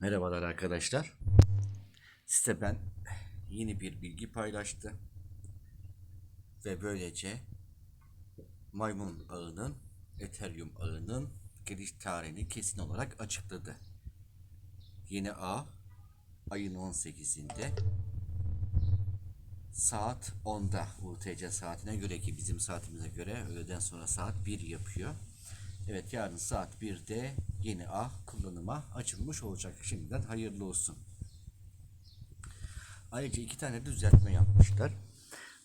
Merhabalar arkadaşlar. Size ben yeni bir bilgi paylaştı. Ve böylece maymun ağının, Ethereum ağının geliş tarihini kesin olarak açıkladı. Yeni ağ ayın 18'inde saat 10'da UTC saatine göre ki bizim saatimize göre öğleden sonra saat 1 yapıyor. Evet yarın saat 1'de yeni ağ kullanıma açılmış olacak. Şimdiden hayırlı olsun. Ayrıca iki tane düzeltme yapmışlar.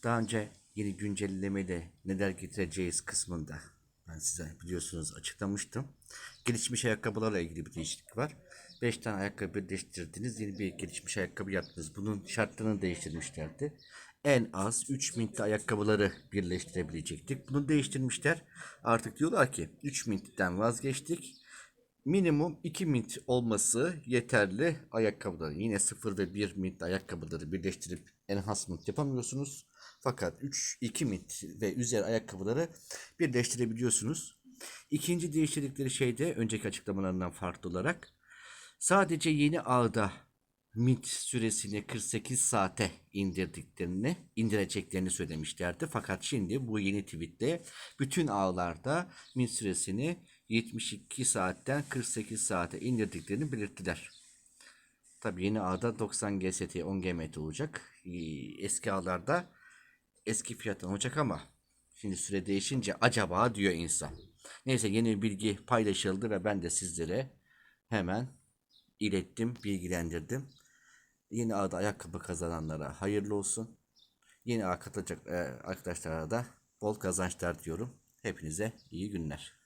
Daha önce yeni güncellemede neler getireceğiz kısmında ben size biliyorsunuz açıklamıştım. Gelişmiş ayakkabılarla ilgili bir değişiklik var. 5 tane ayakkabı birleştirdiniz. Yeni bir gelişmiş ayakkabı yaptınız. Bunun şartlarını değiştirmişlerdi. En az 3 mintte ayakkabıları birleştirebilecektik. Bunu değiştirmişler. Artık diyorlar ki 3 mintten vazgeçtik. Minimum 2 mint olması yeterli ayakkabıları. Yine 0 ve 1 mint ayakkabıları birleştirip enhancement yapamıyorsunuz. Fakat 3, 2 mint ve üzeri ayakkabıları birleştirebiliyorsunuz. İkinci değiştirdikleri şey de önceki açıklamalarından farklı olarak sadece yeni ağda mint süresini 48 saate indirdiklerini, indireceklerini söylemişlerdi. Fakat şimdi bu yeni tweette bütün ağlarda mint süresini 72 saatten 48 saate indirdiklerini belirttiler. Tabi yeni ağda 90 GST 10 GMT olacak. Ee, Eski ağlarda eski fiyattan olacak ama şimdi süre değişince acaba diyor insan. Neyse yeni bilgi paylaşıldı ve ben de sizlere hemen ilettim, bilgilendirdim. Yeni ağda ayakkabı kazananlara hayırlı olsun. Yeni ağ katacak e, arkadaşlara da bol kazançlar diyorum. Hepinize iyi günler.